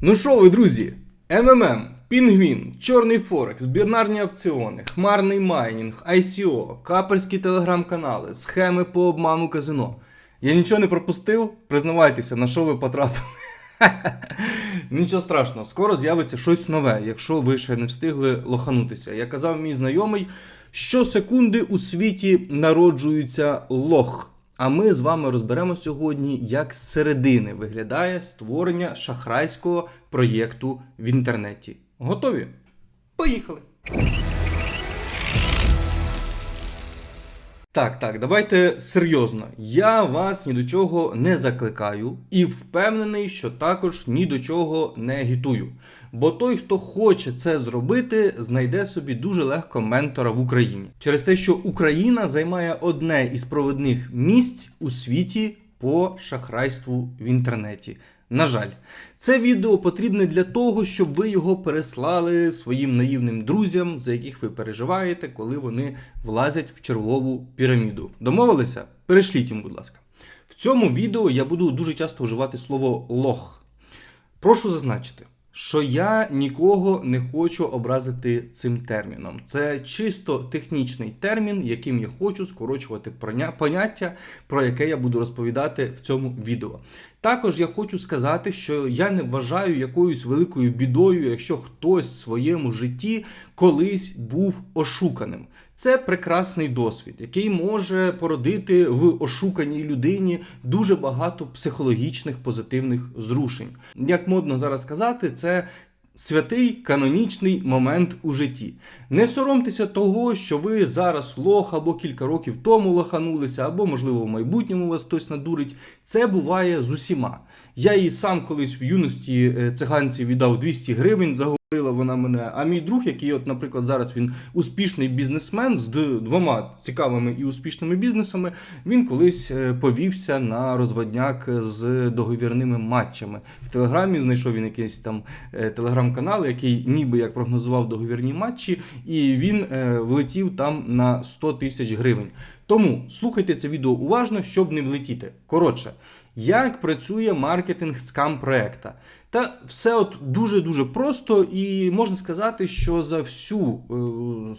Ну що ви, друзі? МММ, Пінгвін, Чорний Форекс, бірнарні опціони, хмарний майнінг, ICO, капельські телеграм-канали, схеми по обману казино. Я нічого не пропустив? Признавайтеся, на що ви потрапили. Нічого страшного, скоро з'явиться щось нове, якщо ви ще не встигли лоханутися. Як казав мій знайомий, щосекунди у світі народжується лох. А ми з вами розберемо сьогодні, як з середини виглядає створення шахрайського проєкту в інтернеті. Готові? Поїхали! Так, так, давайте серйозно. Я вас ні до чого не закликаю і впевнений, що також ні до чого не агітую. Бо той, хто хоче це зробити, знайде собі дуже легко ментора в Україні. Через те, що Україна займає одне із провідних місць у світі по шахрайству в інтернеті. На жаль, це відео потрібне для того, щоб ви його переслали своїм наївним друзям, за яких ви переживаєте, коли вони влазять в чергову піраміду. Домовилися? Перешліть їм, будь ласка. В цьому відео я буду дуже часто вживати слово лох. Прошу зазначити, що я нікого не хочу образити цим терміном. Це чисто технічний термін, яким я хочу скорочувати поняття, про яке я буду розповідати в цьому відео. Також я хочу сказати, що я не вважаю якоюсь великою бідою, якщо хтось в своєму житті колись був ошуканим. Це прекрасний досвід, який може породити в ошуканій людині дуже багато психологічних позитивних зрушень. Як модно зараз сказати, це святий канонічний момент у житті. Не соромтеся того, що ви зараз лох або кілька років тому лоханулися, або, можливо, в майбутньому вас хтось надурить. Це буває з усіма. Я їй сам колись в юності е, циганці віддав 200 гривень. Заговорила вона мене. А мій друг, який, от, наприклад, зараз він успішний бізнесмен з двома цікавими і успішними бізнесами, він колись е, повівся на розводняк з договірними матчами. В телеграмі знайшов він якийсь там е, телеграм-канал, який ніби як прогнозував договірні матчі, і він е, влетів там на 100 тисяч гривень. Тому слухайте це відео уважно, щоб не влетіти. Коротше. Як працює маркетинг скам проекта? Та все от дуже дуже просто, і можна сказати, що за всю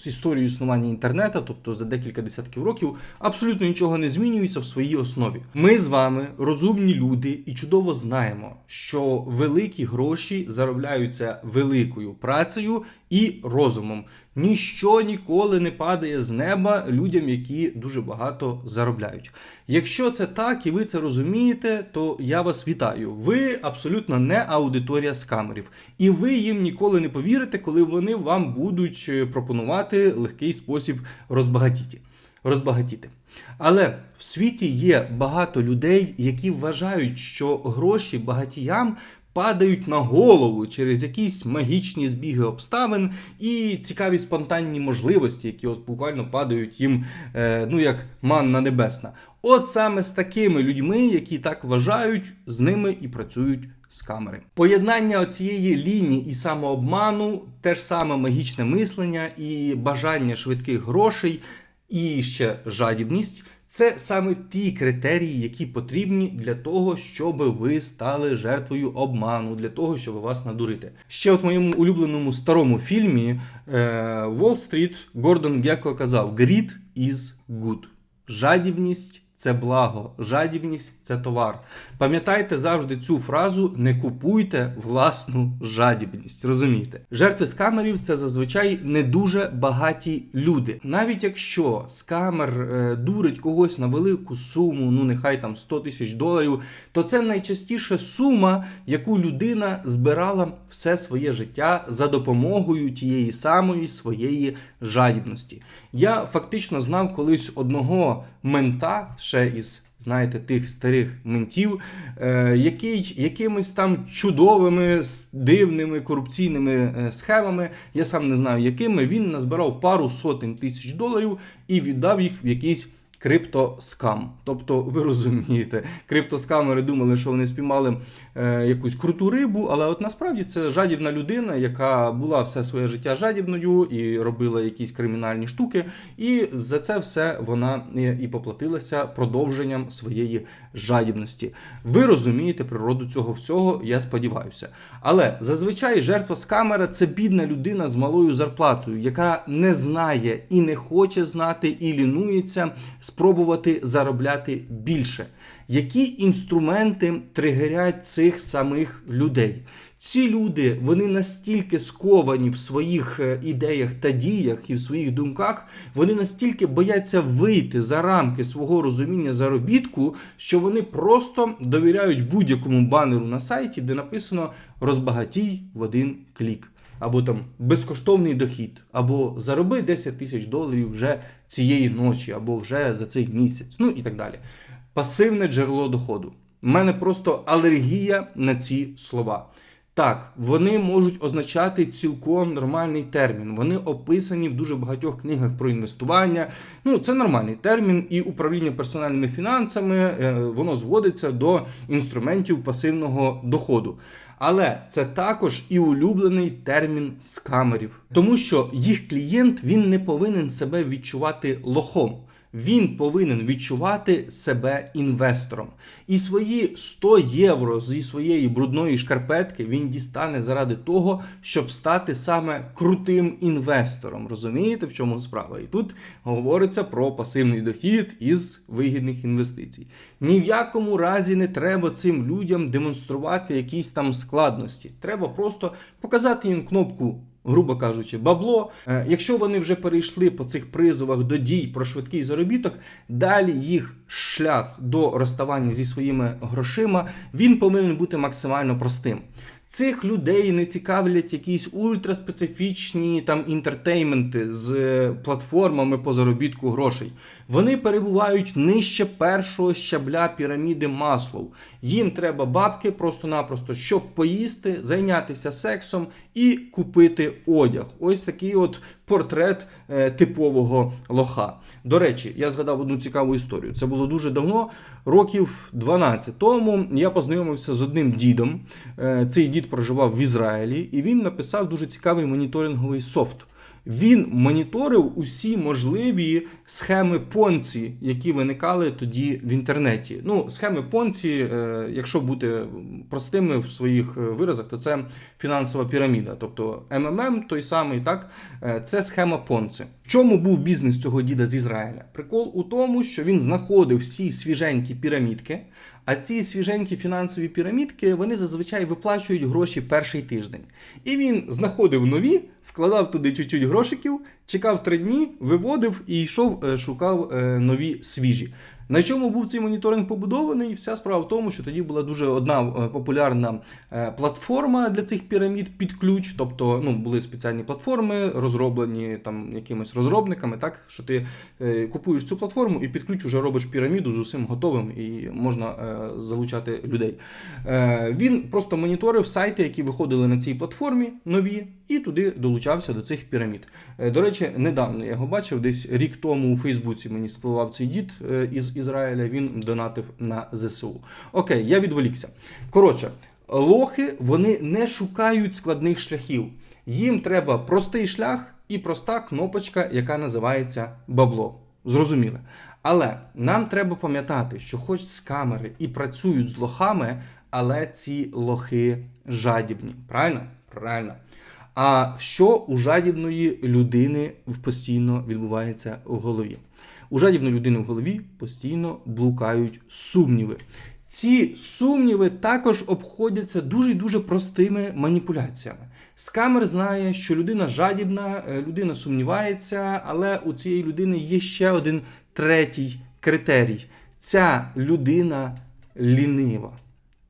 е, історію існування інтернету, тобто за декілька десятків років, абсолютно нічого не змінюється в своїй основі. Ми з вами розумні люди і чудово знаємо, що великі гроші заробляються великою працею і розумом. Ніщо ніколи не падає з неба людям, які дуже багато заробляють. Якщо це так і ви це розумієте, то я вас вітаю. Ви абсолютно не аудиторія скамерів, і ви їм ніколи не повірите, коли вони вам будуть е, пропонувати легкий спосіб розбагатіти. розбагатіти. Але в світі є багато людей, які вважають, що гроші багатіям падають на голову через якісь магічні збіги обставин і цікаві спонтанні можливості, які от буквально падають їм, е, ну як манна небесна. От саме з такими людьми, які так вважають, з ними і працюють скамери. Поєднання цієї лінії і самообману, те ж саме магічне мислення і бажання швидких грошей, і ще жадібність. Це саме ті критерії, які потрібні для того, щоб ви стали жертвою обману, для того, щоб вас надурити. Ще от в моєму улюбленому старому фільмі Wall Street Гордон Гекко казав: Greed is good. Жадібність це благо, жадібність це товар. Пам'ятайте завжди цю фразу: не купуйте власну жадібність. Розумієте? Жертви скамерів це зазвичай не дуже багаті люди. Навіть якщо скамер е, дурить когось на велику суму, ну нехай там 100 тисяч доларів, то це найчастіше сума, яку людина збирала все своє життя за допомогою тієї самої своєї жадібності. Я фактично знав колись одного мента ще із. Знаєте, тих старих ментів, е, який якимись там чудовими, дивними корупційними е, схемами, я сам не знаю якими, він назбирав пару сотень тисяч доларів і віддав їх в якийсь Криптоскам. Тобто, ви розумієте, криптоскамери думали, що вони спіймали е, якусь круту рибу, але от насправді це жадібна людина, яка була все своє життя жадібною і робила якісь кримінальні штуки. І за це все вона і, і поплатилася продовженням своєї жадібності. Ви розумієте природу цього всього, я сподіваюся. Але зазвичай жертва скамера це бідна людина з малою зарплатою, яка не знає і не хоче знати, і лінується спробувати заробляти більше. Які інструменти тригерять цих самих людей? Ці люди вони настільки сковані в своїх е, ідеях та діях і в своїх думках, вони настільки бояться вийти за рамки свого розуміння заробітку, що вони просто довіряють будь-якому банеру на сайті, де написано розбагатій в один клік. Або там безкоштовний дохід, або зароби 10 тисяч доларів вже цієї ночі, або вже за цей місяць, ну і так далі. Пасивне джерело доходу. У мене просто алергія на ці слова. Так, вони можуть означати цілком нормальний термін. Вони описані в дуже багатьох книгах про інвестування. Ну, це нормальний термін, і управління персональними фінансами е, воно зводиться до інструментів пасивного доходу. Але це також і улюблений термін скамерів, тому що їх клієнт він не повинен себе відчувати лохом. Він повинен відчувати себе інвестором. І свої 100 євро зі своєї брудної шкарпетки він дістане заради того, щоб стати саме крутим інвестором. Розумієте, в чому справа? І тут говориться про пасивний дохід із вигідних інвестицій. Ні в якому разі не треба цим людям демонструвати якісь там складності. Треба просто показати їм кнопку грубо кажучи, бабло. Е, Якщо вони вже перейшли по цих призовах до дій про швидкий заробіток, далі їх шлях до розставання зі своїми грошима він повинен бути максимально простим. Цих людей не цікавлять якісь ультраспецифічні там інтертейменти з е, платформами по заробітку грошей. Вони перебувають нижче першого щабля піраміди маслов. Їм треба бабки просто-напросто, щоб поїсти, зайнятися сексом і купити одяг. Ось такий от портрет е, типового лоха. До речі, я згадав одну цікаву історію. Це було дуже давно, років 12 тому. Я познайомився з одним дідом. Е, Цей дід проживав в Ізраїлі, і він написав дуже цікавий моніторинговий софт. Він моніторив усі можливі схеми понці, які виникали тоді в інтернеті. Ну, схеми понці, е, якщо бути простими в своїх е, виразах, то це фінансова піраміда. Тобто МММ, той самий, так, е, це схема понці. В чому був бізнес цього діда з Ізраїля? Прикол у тому, що він знаходив всі свіженькі пірамідки. А ці свіженькі фінансові пірамідки вони зазвичай виплачують гроші перший тиждень. І він знаходив нові, вкладав туди чуть-чуть грошиків, чекав три дні, виводив і йшов, е, шукав е, нові свіжі. На чому був цей моніторинг побудований? Вся справа в тому, що тоді була дуже одна е, популярна платформа для цих пірамід під ключ. Тобто ну, були спеціальні платформи, розроблені там якимись розробниками, так що ти купуєш цю платформу і під ключ вже робиш піраміду з усім готовим і можна залучати людей. Він просто моніторив сайти, які виходили на цій платформі, нові, і туди долучався до цих пірамід. До речі, недавно я його бачив, десь рік тому у Фейсбуці мені спливав цей дід е, із Ізраїля. Він донатив на ЗСУ. Окей, я відволікся. Коротше, лохи вони не шукають складних шляхів. Їм треба простий шлях і проста кнопочка, яка називається бабло. Зрозуміло. Але нам треба пам'ятати, що хоч з камери і працюють з лохами, але ці лохи жадібні. Правильно? Правильно. А що у жадібної людини постійно відбувається в голові? У жадібної людини в голові постійно блукають сумніви. Ці сумніви також обходяться дуже дуже простими маніпуляціями. Скамер знає, що людина жадібна, е, людина сумнівається, але у цієї людини є ще один третій критерій: ця людина лінива.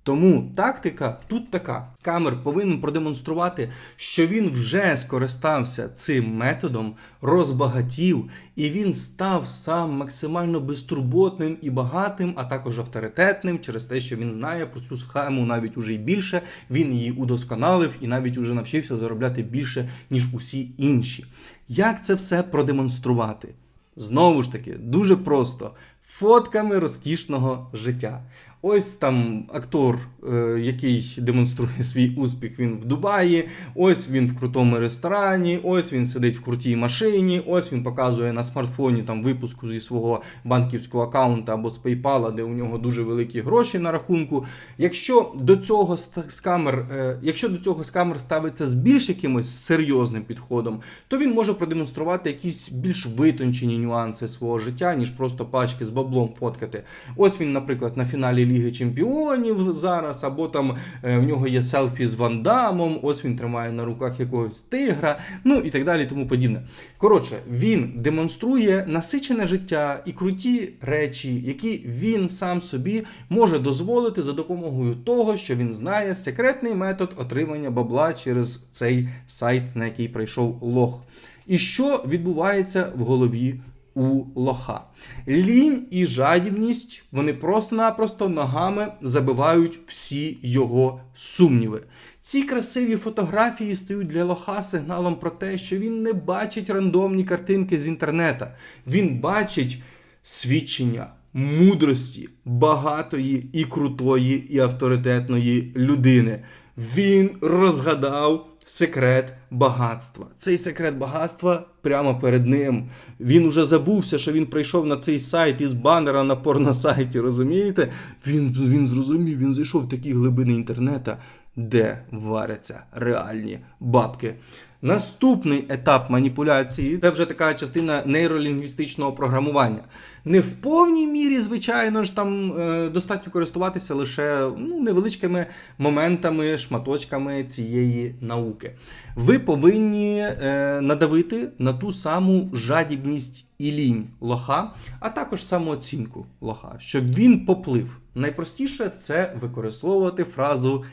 Тому тактика тут така: камер повинен продемонструвати, що він вже скористався цим методом, розбагатів, і він став сам максимально безтурботним і багатим, а також авторитетним через те, що він знає про цю схему навіть уже й більше. Він її удосконалив і навіть уже навчився заробляти більше, ніж усі інші. Як це все продемонструвати? Знову ж таки, дуже просто. Фотками розкішного життя. Ось там актор, е, який демонструє свій успіх, він в Дубаї, ось він в крутому ресторані, ось він сидить в крутій машині, ось він показує на смартфоні там випуску зі свого банківського аккаунта або з PayPal, де у нього дуже великі гроші на рахунку. Якщо до цього з е, якщо до цього з камер ставиться з більш якимось серйозним підходом, то він може продемонструвати якісь більш витончені нюанси свого життя, ніж просто пачки з баблом фоткати. Ось він, наприклад, на фіналі Ліги Чемпіонів зараз, або там е, в нього є селфі з Ван Дамом, ось він тримає на руках якогось тигра, ну і так далі, тому подібне. Коротше, він демонструє насичене життя і круті речі, які він сам собі може дозволити за допомогою того, що він знає секретний метод отримання бабла через цей сайт, на який прийшов лох. І що відбувається в голові у лоха? Лінь і жадібність вони просто-напросто ногами забивають всі його сумніви. Ці красиві фотографії стають для лоха сигналом про те, що він не бачить рандомні картинки з інтернета. Він бачить свідчення мудрості багатої і крутої і авторитетної людини. Він розгадав секрет багатства. Цей секрет багатства прямо перед ним. Він уже забувся, що він прийшов на цей сайт із банера на порносайті. Розумієте? Він, він зрозумів, він зайшов в такі глибини інтернета, де варяться реальні бабки. Наступний етап маніпуляції це вже така частина нейролінгвістичного програмування. Не в повній мірі, звичайно ж, там е, достатньо користуватися лише ну, невеличкими моментами, шматочками цієї науки. Ви повинні е, надавити на ту саму жадібність і лінь лоха, а також самооцінку лоха, щоб він поплив. Найпростіше це використовувати фразу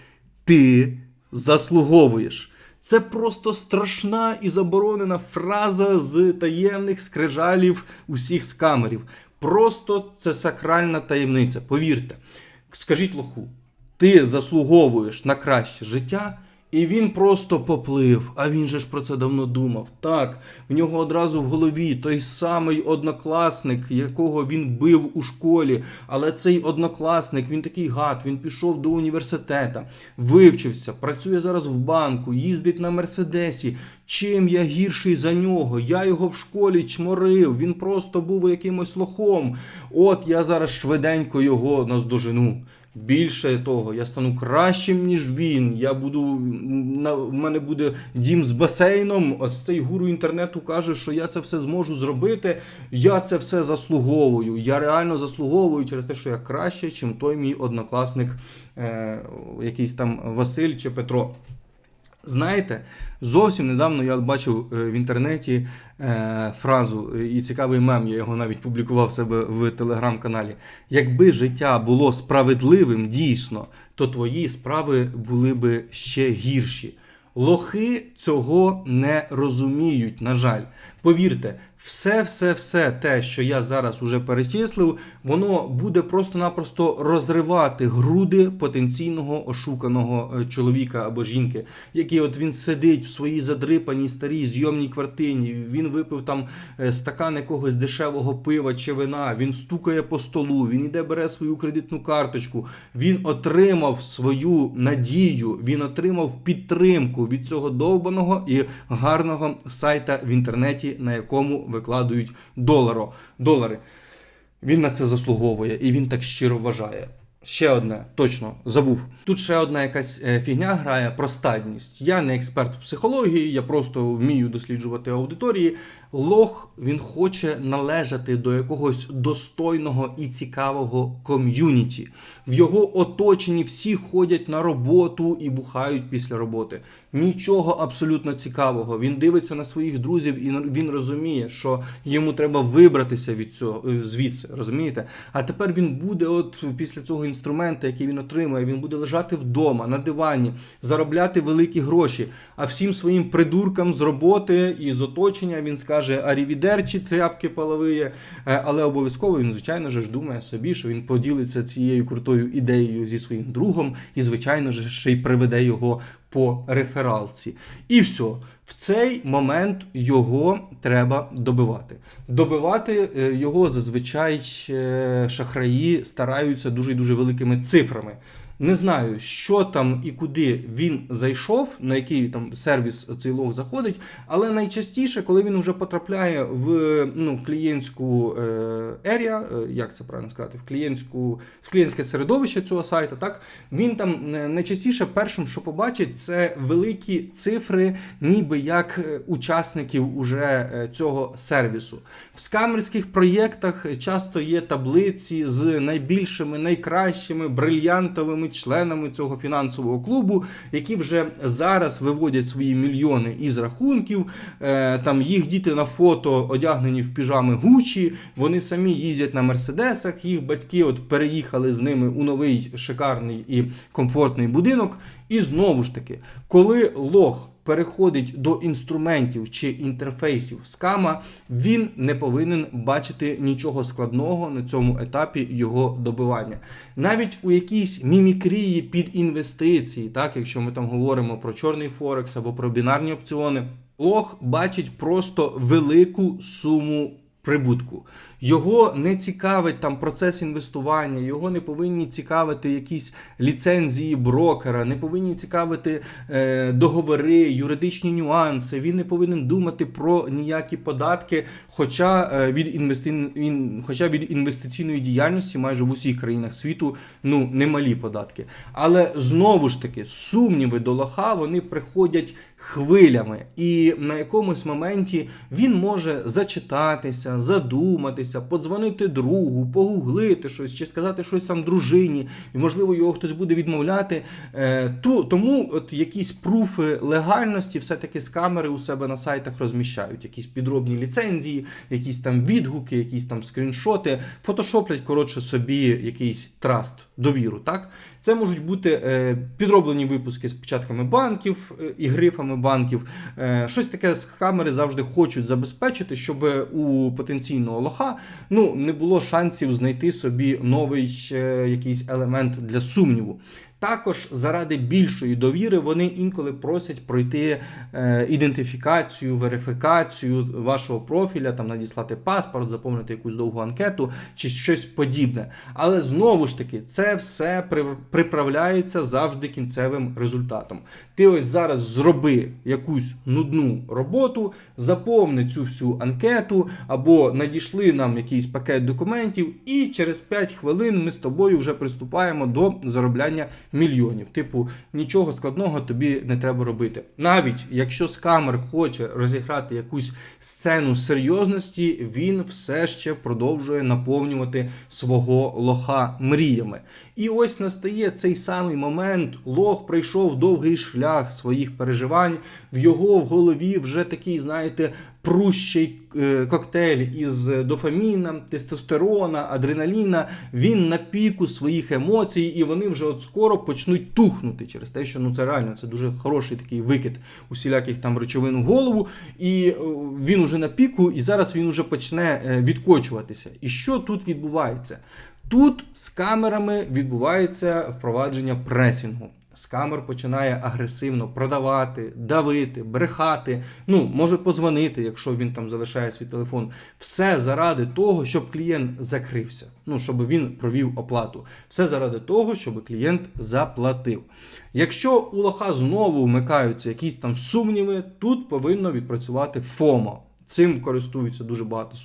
Ти заслуговуєш. Це просто страшна і заборонена фраза з таємних скрижалів усіх скамерів. Просто це сакральна таємниця. Повірте, скажіть лоху, ти заслуговуєш на краще життя. І він просто поплив, а він же ж про це давно думав. Так, в нього одразу в голові той самий однокласник, якого він бив у школі. Але цей однокласник, він такий гад, він пішов до університета, вивчився, працює зараз в банку, їздить на мерседесі. Чим я гірший за нього? Я його в школі чморив, він просто був якимось лохом. От я зараз швиденько його наздожену. Більше того, я стану кращим, ніж він. Я буду на в мене буде дім з басейном. Ось цей гуру інтернету каже, що я це все зможу зробити. Я це все заслуговую. Я реально заслуговую через те, що я краще, ніж той мій однокласник, е, якийсь там Василь чи Петро. Знаєте, зовсім недавно я бачив е, в інтернеті е, фразу е, і цікавий мем, я його навіть публікував себе в телеграм-каналі. Якби життя було справедливим дійсно, то твої справи були би ще гірші. Лохи цього не розуміють, на жаль. Повірте, все, все, все те, що я зараз уже перечислив, воно буде просто-напросто розривати груди потенційного ошуканого е, чоловіка або жінки, який от він сидить в своїй задрипаній старій зйомній квартині. Він випив там е, стакан якогось дешевого пива чи вина. Він стукає по столу, він іде бере свою кредитну карточку. Він отримав свою надію, він отримав підтримку від цього довбаного і гарного сайта в інтернеті, на якому викладають доларо, долари. Він на це заслуговує і він так щиро вважає. Ще одне, точно забув. Тут ще одна якась е, фігня грає про стадність. Я не експерт в психології, я просто вмію досліджувати аудиторії. Лох він хоче належати до якогось достойного і цікавого ком'юніті. В його оточенні всі ходять на роботу і бухають після роботи. Нічого абсолютно цікавого. Він дивиться на своїх друзів і він розуміє, що йому треба вибратися від цього е, звідси. Розумієте? А тепер він буде, от після цього інструмента, який він отримує, він буде лежати вдома на дивані, заробляти великі гроші. А всім своїм придуркам з роботи і з оточення він скаже арівідерчі тряпки половиє, Е, але обов'язково він, звичайно ж, думає собі, що він поділиться цією крутою ідеєю зі своїм другом, і, звичайно ж, ще й приведе його по рефералці. І все. В цей момент його треба добивати. Добивати е, його зазвичай е, шахраї стараються дуже дуже великими цифрами. Не знаю, що там і куди він зайшов, на який там сервіс цей лог заходить, але найчастіше, коли він вже потрапляє в ну, клієнтську ерія, як це правильно сказати, в клієнтську, в клієнтське середовище цього сайту, так він там е, найчастіше першим, що побачить, це великі цифри, ніби як е, учасників уже е, цього сервісу. В скамерських проєктах часто є таблиці з найбільшими, найкращими, брильянтовими членами цього фінансового клубу, які вже зараз виводять свої мільйони із рахунків. Е, Там їх діти на фото одягнені в піжами Гучі, вони самі їздять на мерседесах. Їх батьки от переїхали з ними у новий шикарний і комфортний будинок. І знову ж таки, коли лох переходить до інструментів чи інтерфейсів скама, він не повинен бачити нічого складного на цьому етапі його добивання. Навіть у якійсь мімікрії під інвестиції, так якщо ми там говоримо про чорний Форекс або про бінарні опціони, лох бачить просто велику суму. Прибутку його не цікавить там процес інвестування, його не повинні цікавити якісь ліцензії брокера, не повинні цікавити е, договори, юридичні нюанси. Він не повинен думати про ніякі податки. Хоча е, від інвести... він... хоча від інвестиційної діяльності майже в усіх країнах світу ну немалі податки. Але знову ж таки сумніви до лоха вони приходять хвилями, і на якомусь моменті він може зачитатися, задуматися, подзвонити другу, погуглити щось чи сказати щось там дружині, і можливо його хтось буде відмовляти. Е, ту, тому от якісь пруфи легальності все-таки з камери у себе на сайтах розміщають, якісь підробні ліцензії, якісь там відгуки, якісь там скріншоти, фотошоплять коротше собі якийсь траст, довіру. Так, це можуть бути е, підроблені випуски з початками банків е, і грифами банків. Щось таке з камери завжди хочуть забезпечити, щоб у потенційного лоха ну, не було шансів знайти собі новий якийсь елемент для сумніву. Також заради більшої довіри вони інколи просять пройти е, ідентифікацію, верифікацію вашого профіля, там надіслати паспорт, заповнити якусь довгу анкету чи щось подібне. Але знову ж таки, це все при, приправляється завжди кінцевим результатом. Ти ось зараз зроби якусь нудну роботу, заповни цю всю анкету, або надійшли нам якийсь пакет документів, і через 5 хвилин ми з тобою вже приступаємо до заробляння мільйонів. Типу, нічого складного тобі не треба робити. Навіть якщо скамер хоче розіграти якусь сцену серйозності, він все ще продовжує наповнювати свого лоха мріями. І ось настає цей самий момент. Лох пройшов довгий шлях своїх переживань. В його в голові вже такий, знаєте, прущий е, коктейль із дофаміна, тестостерона, адреналіна. Він на піку своїх емоцій, і вони вже от скоро почнуть тухнути через те, що ну це реально це дуже хороший такий викид усіляких там речовин в голову. І е, він уже на піку, і зараз він уже почне е, відкочуватися. І що тут відбувається? Тут з камерами відбувається впровадження пресінгу. Скамер починає агресивно продавати, давити, брехати. Ну, може позвонити, якщо він там залишає свій телефон. Все заради того, щоб клієнт закрився. Ну, щоб він провів оплату. Все заради того, щоб клієнт заплатив. Якщо у лоха знову вмикаються якісь там сумніви, тут повинно відпрацювати ФОМО. Цим користуються дуже багато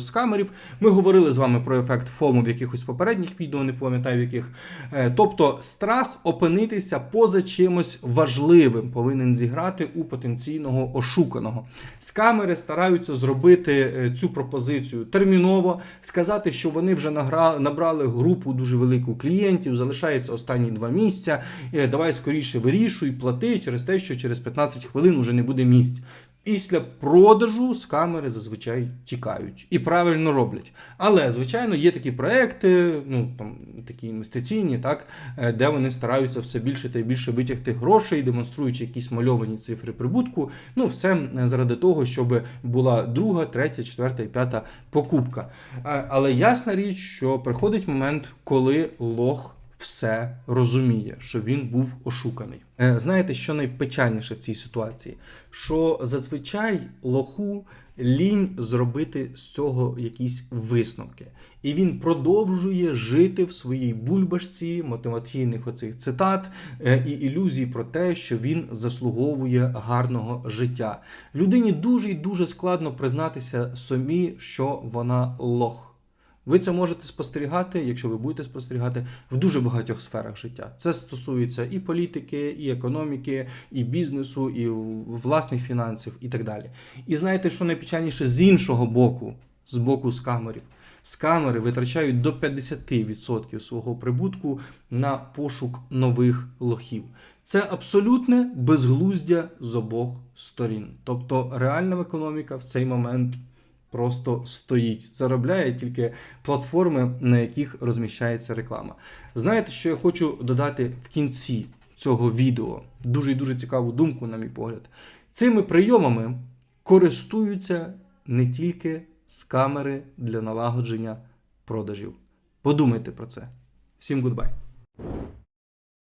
скамерів. Ми говорили з вами про ефект ФОМу в якихось попередніх відео, не пам'ятаю в яких. Е, тобто страх опинитися поза чимось важливим повинен зіграти у потенційного ошуканого. Скамери стараються зробити е, цю пропозицію терміново, сказати, що вони вже набрали групу дуже велику клієнтів, залишається останні два місця. Е, давай скоріше вирішуй, плати через те, що через 15 хвилин вже не буде місць. Після продажу з камери зазвичай тікають і правильно роблять. Але, звичайно, є такі проекти, ну там такі інвестиційні, так, е, де вони стараються все більше та більше витягти грошей, демонструючи якісь мальовані цифри прибутку. Ну, все е, заради того, щоб була друга, третя, четверта і п'ята покупка. Е, але ясна річ, що приходить момент, коли лох все розуміє, що він був ошуканий. Е, Знаєте, що найпечальніше в цій ситуації? Що зазвичай лоху лінь зробити з цього якісь висновки. І він продовжує жити в своїй бульбашці мотиваційних оцих цитат е, і ілюзій про те, що він заслуговує гарного життя. Людині дуже і дуже складно признатися самі, що вона лох. Ви це можете спостерігати, якщо ви будете спостерігати в дуже багатьох сферах життя. Це стосується і політики, і економіки, і бізнесу, і власних фінансів, і так далі. І знаєте, що найпечальніше з іншого боку, з боку скамерів. Скамери витрачають до 50% свого прибутку на пошук нових лохів. Це абсолютне безглуздя з обох сторін. Тобто реальна економіка в цей момент просто стоїть, заробляє тільки платформи, на яких розміщається реклама. Знаєте, що я хочу додати в кінці цього відео? Дуже і дуже цікаву думку, на мій погляд. Цими прийомами користуються не тільки скамери для налагодження продажів. Подумайте про це. Всім гудбай!